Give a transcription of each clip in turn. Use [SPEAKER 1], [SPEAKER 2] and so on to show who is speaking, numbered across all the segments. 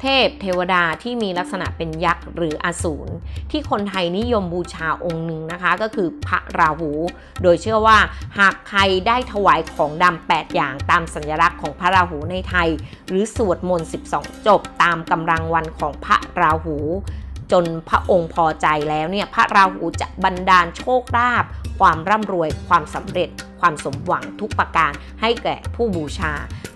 [SPEAKER 1] เทพเทวดาที่มีลักษณะเป็นยักษ์หรืออสูรที่คนไทยนิยมบูชาองค์หนึ่งนะคะ ก็คือพระราหู โดยเชื่อว่าหากใครได้ถวายของดำ8อย่างตามสัญลักษณ์ของพระราหูในไทย หรือสวดมนต์ 12 จบตามกำลังวันของพระราหูจนพระองค์พอใจแล้วเนี่ยพระราหูจะบันดาลโชคลาภความร่ำรวยความสำเร็จ ความสมหวังทุกประการให้แก่ผู้บูชา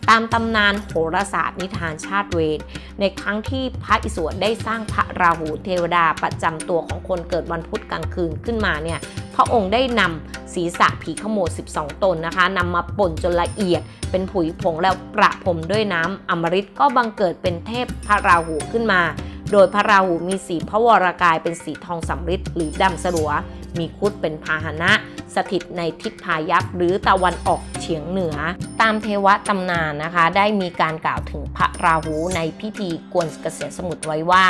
[SPEAKER 1] ตามตำนานโหราศาสตร์นิทานชาติเวรในครั้งที่พระอิศวรได้สร้างพระราหูเทวดาประจำตัวของคนเกิดวันพุธกลางคืนขึ้นมาเนี่ยพระองค์ได้นำศีรษะผีขโมด12 ตนนะคะนำมาป่นจนละเอียด เป็นผุยผงแล้วประพรมด้วยน้ำอมฤตก็บังเกิดเป็นเทพพระราหูขึ้นมาโดยพระราหูมีสีพระวรากายเป็นสีทองสำริดหรือดำสลัว มีคุดเป็นพาหนะ สถิตในทิศพายัพหรือตะวันออกเฉียงเหนือ ตามเทวตำนานนะคะ ได้มีการกล่าวถึงพระราหูในพิธีกวนเกษียณสมุทรไว้ว่า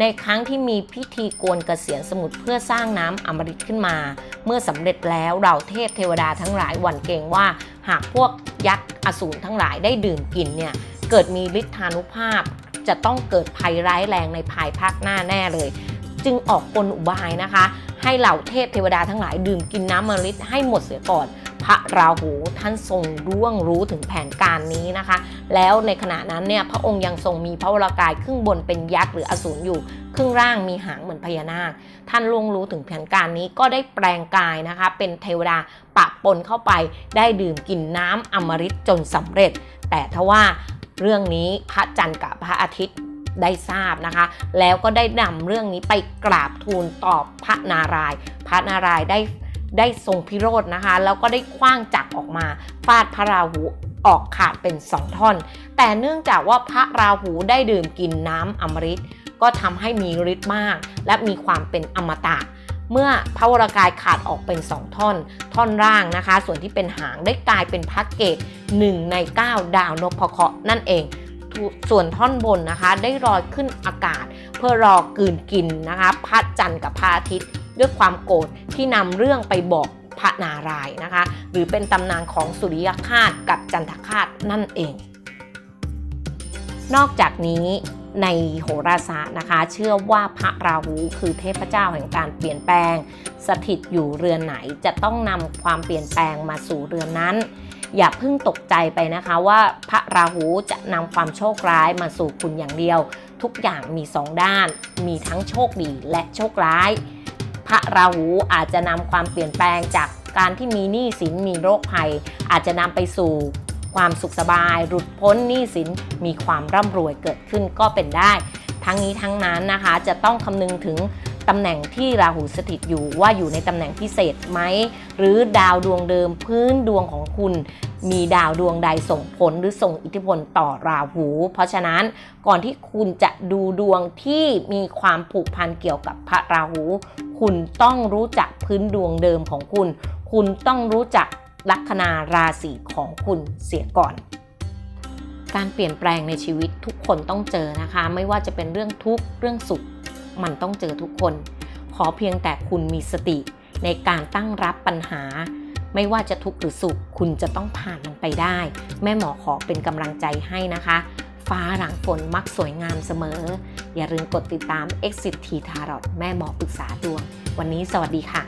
[SPEAKER 1] ในครั้งที่มีพิธีกวนเกษียณสมุทรเพื่อสร้างน้ำอมฤตขึ้นมา เมื่อสำเร็จแล้วเราเทพเทวดาทั้งหลายหวั่นเกรงว่า หากพวกยักษ์อสูรทั้งหลายได้ดื่มกินเนี่ยเกิดมีฤทธานุภาพจะต้องเกิดภัยร้ายแรงในภายภาคหน้าแน่เลย จึงออกกลอุบายนะคะ ให้เหล่าเทพเทวดาทั้งหลายดื่มกินน้ำมฤตให้หมดเสียก่อน พระราหูท่านทรงร่วงรู้ถึงแผนการนี้นะคะ แล้วในขณะนั้นเนี่ยพระองค์ยังทรงมีพระวรากายครึ่งบนเป็นยักษ์หรืออสูรอยู่ครึ่งร่างมีหางเหมือนพญานาค ท่านล่วงรู้ถึงแผนการนี้ก็ได้แปลงกายนะคะ เป็นเทวดาปะปนเข้าไปได้ดื่มกินน้ำอมฤตจนสำเร็จ แต่ทว่าเรื่องนี้พระจันทร์กับพระอาทิตย์ ได้ทราบนะคะ แล้วก็ได้นำเรื่องนี้ไปกราบทูลตอบพระนารายณ์พระนารายณ์ได้ได้ทรงพิโรธนะคะ แล้วก็ได้คว้างจักรออกมา ฟาดพระราหูออกขาดเป็นสองท่อน แต่เนื่องจากว่าพระราหูได้ดื่มกินน้ำอมฤตก็ทำให้มีฤทธิ์มาก และมีความเป็นอมตะ เมื่อพระวรากายขาดออกเป็น2ท่อน ท่อนร่างนะคะ ส่วนที่เป็นหางได้กลายเป็นพระเกศ1ใน 9 ดาวนพเคราะห์นั่นเอง ส่วนท่อนบนนะคะ ได้ลอยขึ้นอากาศ เพื่อรอกลืนกินนะคะพระจันทร์กับพระอาทิตย์ ด้วยความโกรธที่นำเรื่องไปบอกพระนารายณ์นะคะ หรือเป็นตำนานของสุริยคาตกับจันทคาตนั่นเอง นอกจากนี้ในโหราศาสตร์นะคะ เชื่อว่าพระราหูคือเทพเจ้าแห่งการเปลี่ยนแปลง สถิตอยู่เรือนไหนจะต้องนำความเปลี่ยนแปลงมาสู่เรือนนั้น อย่าเพิ่งตกใจไปนะคะว่าพระราหูจะนำความโชคร้ายมาสู่คุณอย่างเดียว ทุกอย่างมีสองด้าน มีทั้งโชคดีและโชคร้าย พระราหูอาจจะนำความเปลี่ยนแปลงจากการที่มีหนี้สินมีโรคภัย อาจจะนำไปสู่ความสุขสบาย หลุดพ้นหนี้สินมีความร่ำรวยเกิดขึ้นก็เป็นได้ ทั้งนี้ทั้งนั้นนะคะจะต้องคำนึงถึง ตำแหน่งที่ราหูสถิตอยู่ว่าอยู่ในตำแหน่งพิเศษไหม หรือดาวดวงเดิมพื้นดวงของคุณมีดาวดวงใดส่งผลหรือส่งอิทธิพลต่อราหู เพราะฉะนั้นก่อนที่คุณจะดูดวงที่มีความผูกพันเกี่ยวกับพระราหู คุณต้องรู้จักพื้นดวงเดิมของคุณ คุณต้องรู้จักลัคนาราศีของคุณเสียก่อน การเปลี่ยนแปลงในชีวิตทุกคนต้องเจอนะคะ ไม่ว่าจะเป็นเรื่องทุกข์เรื่องสุข มันต้องเจอทุกคน ขอเพียงแต่คุณมีสติ ในการตั้งรับปัญหา ไม่ว่าจะทุกข์หรือสุข คุณจะต้องผ่านมันไปได้ แม่หมอขอเป็นกำลังใจให้นะคะ ฟ้าหลังฝนมักสวยงามเสมอ อย่าลืมกดติดตาม Exit T Tarot แม่หมอปรึกษาดวง วันนี้สวัสดีค่ะ